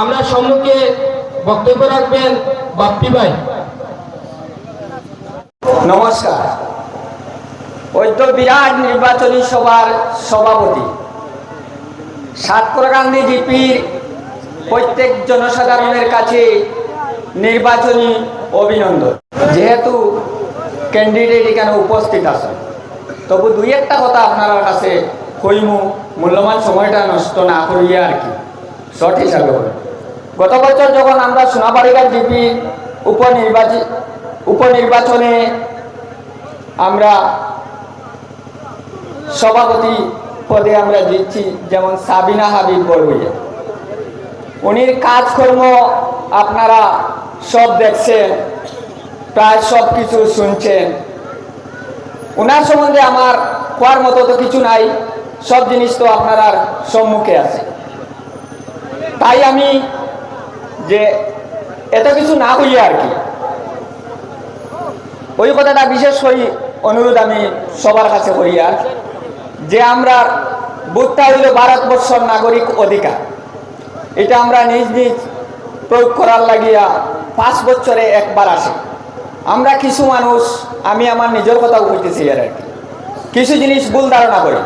আমরা সম্মুখে বক্তব্য রাখবেন বাপ্পি ভাই। নমস্কার। ঐক্য বিরাট নির্বাচনী সভার সভাপতি, সাতকর গান্ধী জিপির প্রত্যেক জনসাধারণের কাছে নির্বাচনী অভিনন্দন। যেহেতু ক্যান্ডিডেট এখানে উপস্থিত আছে, তবু দুই একটা কথা আপনার কাছে কইমু, মূল্যবান সময়টা নষ্ট না করিয়া আর কি। গত বছর যখন আমরা সোনাবাড়িঘাট জিপি উপনির্বাচিত উপনির্বাচনে আমরা সভাপতি পদে আমরা দিচ্ছি যেমন সাবিনা হাবিব বড়ুইয়া উনির কাজকর্ম আপনারা সব দেখছেন, প্রায় সব কিছু শুনছেন। ওনার সম্বন্ধে আমার কোয়ার মতো তো কিছু নাই, সব জিনিস তো আপনার সম্মুখে আছে। তাই আমি যে এত কিছু না হইয়া আর কি। ওই কথাটা বিশেষ করে অনুরোধ আমি সবার কাছে আর। যে আমরা বুথটা হইল ভারতবর্ষর নাগরিক অধিকার। এটা আমরা নিজ নিজ প্রয়োগ করার লাগিয়া পাঁচ বছরে একবার আসে। আমরা কিছু মানুষ, আমি আমার নিজের কথাও বলতেছি আর কিছু জিনিস ভুল ধারণা করি।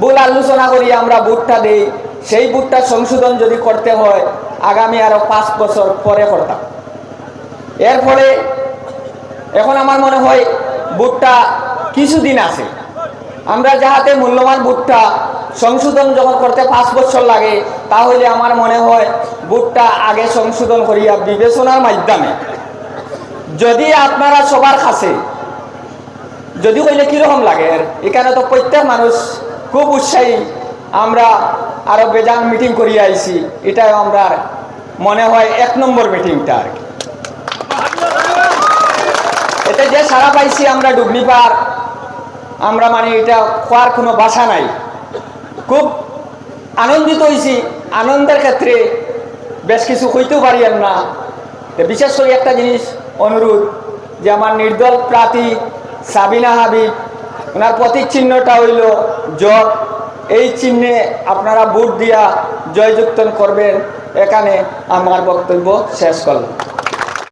ভুল আলোচনা করি, আমরা বুটটা দেই। সেই বুটটা সংশোধন যদি করতে হয়, আগামী আরও পাঁচ বছর পরে করতাম। এর ফলে এখন আমার মনে হয় বুটটা কিছুদিন আছে। আমরা যাহাতে মূল্যবান বুটটা সংশোধন যখন করতে পাঁচ বছর লাগে, তাহলে আমার মনে হয় বুটটা আগে সংশোধন করিয়া বিবেচনার মাধ্যমে যদি আপনারা সবার কাছে যদি কইলে কীরকম লাগে? এখানে তো প্রত্যেক মানুষ খুব উৎসাহী। আমরা আরও বেজান মিটিং করিয়া আইছি। এটাই আমরা মনে হয় এক নম্বর মিটিংটা আর এতে যে সারা পাইছি আমরা ডুবনি পার আমরা মানে এটা খোয়ার কোনো বাসা নাই। খুব আনন্দিত হয়েছি আনন্দের ক্ষেত্রে বেশ কিছু হইতেও পারি না। বিশেষ করে একটা জিনিস, অনুরোধ, যে আমার নির্দল প্রার্থী সাবিনা হাবিব, ওনার প্রতীক চিহ্নটা হইল জগ এই চিহ্নে আপনারা ভোট দিয়া জয়যুক্ত করবেন। এখানে আমার বক্তব্য শেষ করলাম।